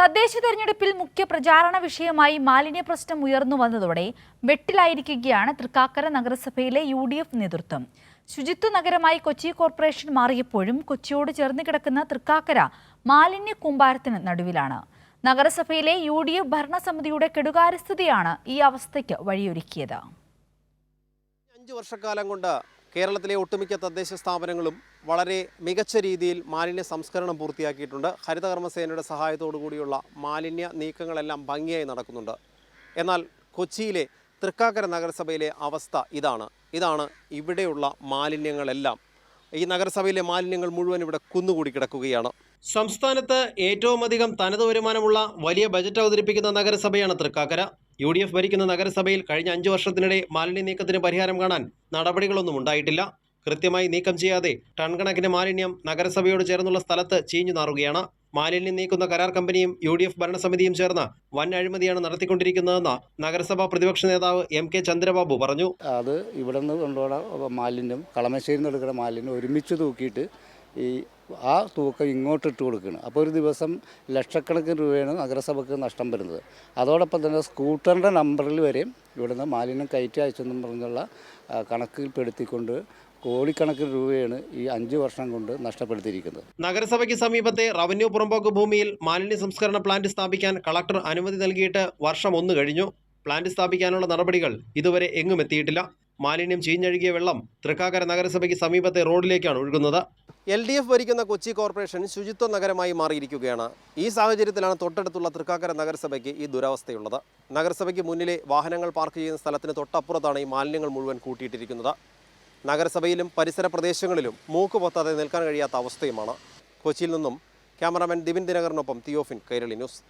തദ്ദേശ തെരഞ്ഞെടുപ്പിൽ മുഖ്യ പ്രചാരണ വിഷയമായി മാലിന്യ പ്രശ്നം ഉയർന്നു വന്നതോടെ വെട്ടിലായിരിക്കുകയാണ് തൃക്കാക്കര നഗരസഭയിലെ യു ഡി എഫ് നേതൃത്വം. ശുചിത്വ നഗരമായി കൊച്ചി കോർപ്പറേഷൻ മാറിയപ്പോഴും കൊച്ചിയോട് ചേർന്ന് കിടക്കുന്ന തൃക്കാക്കര മാലിന്യ കൂമ്പാരത്തിന് നടുവിലാണ്. നഗരസഭയിലെ യു ഡി എഫ് ഭരണസമിതിയുടെ കെടുകാര്യസ്ഥതയാണ് ഈ അവസ്ഥയ്ക്ക് വഴിയൊരുക്കിയത്. അഞ്ചു വർഷക്കാലം കൊണ്ട് കേരളത്തിലെ ഒട്ടുമിക്ക തദ്ദേശ സ്ഥാപനങ്ങളും വളരെ മികച്ച രീതിയിൽ മാലിന്യ സംസ്കരണം പൂർത്തിയാക്കിയിട്ടുണ്ട്. ഹരിതകർമ്മസേനയുടെ സഹായത്തോടു കൂടിയുള്ള മാലിന്യ നീക്കങ്ങളെല്ലാം ഭംഗിയായി നടക്കുന്നുണ്ട്. എന്നാൽ കൊച്ചിയിലെ തൃക്കാക്കര നഗരസഭയിലെ അവസ്ഥ ഇതാണ്. ഇതാണ് ഇവിടെയുള്ള മാലിന്യങ്ങളെല്ലാം. ഈ നഗരസഭയിലെ മാലിന്യങ്ങൾ മുഴുവൻ ഇവിടെ കുന്നുകൂടി കിടക്കുകയാണ്. സംസ്ഥാനത്ത് ഏറ്റവും അധികം തനത് വരുമാനമുള്ള വലിയ ബജറ്റ് അവതരിപ്പിക്കുന്ന നഗരസഭയാണ് തൃക്കാക്കര. യു ഡി എഫ് ഭരിക്കുന്ന നഗരസഭയിൽ കഴിഞ്ഞ അഞ്ചു വർഷത്തിനിടെ മാലിന്യ നീക്കത്തിന് പരിഹാരം കാണാൻ നടപടികളൊന്നും ഉണ്ടായിട്ടില്ല. കൃത്യമായി നീക്കം ചെയ്യാതെ ടൺ കണക്കിന് മാലിന്യം നഗരസഭയോട് ചേർന്നുള്ള സ്ഥലത്ത് ചീഞ്ഞു നാറുകയാണ്. മാലിന്യം നീക്കുന്ന കരാർ കമ്പനിയും യു ഡി എഫ് ഭരണസമിതിയും ചേർന്ന് വൻ അഴിമതിയാണ് നടത്തിക്കൊണ്ടിരിക്കുന്നതെന്ന് നഗരസഭാ പ്രതിപക്ഷ നേതാവ് എം കെ ചന്ദ്രബാബു പറഞ്ഞു. അത് ഇവിടെ നിന്ന് കൊണ്ടുപോകുന്ന മാലിന്യം കളമശ്ശേരി നിന്ന് എടുക്കുന്ന മാലിന്യം ഒരുമിച്ച് തൂക്കിയിട്ട് ഈ ആ തൂക്കം ഇങ്ങോട്ട് ഇട്ട് കൊടുക്കുകയാണ് അപ്പോൾ ഒരു ദിവസം ലക്ഷക്കണക്കിന് രൂപയാണ് നഗരസഭയ്ക്ക് നഷ്ടം വരുന്നത്. അതോടൊപ്പം തന്നെ സ്കൂട്ടറിന്റെ നമ്പറിൽ വരെയും ഇവിടുന്ന് മാലിന്യം കയറ്റി അയച്ചെന്നും പറഞ്ഞുള്ള കണക്കിൽപ്പെടുത്തിക്കൊണ്ട് കോടിക്കണക്കിന് രൂപയാണ് ഈ അഞ്ച് വർഷം കൊണ്ട് നഷ്ടപ്പെടുത്തിയിരിക്കുന്നത്. നഗരസഭയ്ക്ക് സമീപത്തെ റവന്യൂ പുറമ്പോക്ക് ഭൂമിയിൽ മാലിന്യ സംസ്കരണ പ്ലാന്റ് സ്ഥാപിക്കാൻ കളക്ടർ അനുമതി നൽകിയിട്ട് വർഷം ഒന്ന് കഴിഞ്ഞു. പ്ലാന്റ് സ്ഥാപിക്കാനുള്ള നടപടികൾ ഇതുവരെ എങ്ങും എത്തിയിട്ടില്ല. മാലിന്യം ചീഞ്ഞഴുകിയ വെള്ളം തൃക്കാക്കര നഗരസഭയ്ക്ക് സമീപത്തെ റോഡിലേക്കാണ് ഒഴുകുന്നത്. എൽ ഡി എഫ് ഭരിക്കുന്ന കൊച്ചി കോർപ്പറേഷൻ ശുചിത്വ നഗരമായി മാറിയിരിക്കുകയാണ്. ഈ സാഹചര്യത്തിലാണ് തൊട്ടടുത്തുള്ള തൃക്കാക്കര നഗരസഭയ്ക്ക് ഈ ദുരവസ്ഥയുള്ളത്. നഗരസഭയ്ക്ക് മുന്നിലെ വാഹനങ്ങൾ പാർക്ക് ചെയ്യുന്ന സ്ഥലത്തിന് തൊട്ടപ്പുറത്താണ് ഈ മാലിന്യങ്ങൾ മുഴുവൻ കൂട്ടിയിട്ടിരിക്കുന്നത്. നഗരസഭയിലും പരിസര പ്രദേശങ്ങളിലും മൂക്ക് പൊത്താതെ നിൽക്കാൻ കഴിയാത്ത അവസ്ഥയുമാണ്. കൊച്ചിയിൽ നിന്നും ക്യാമറാമാൻ ദിവിൻ ദിനകറിനൊപ്പം തിയോഫിൻ കൈരളി ന്യൂസ്.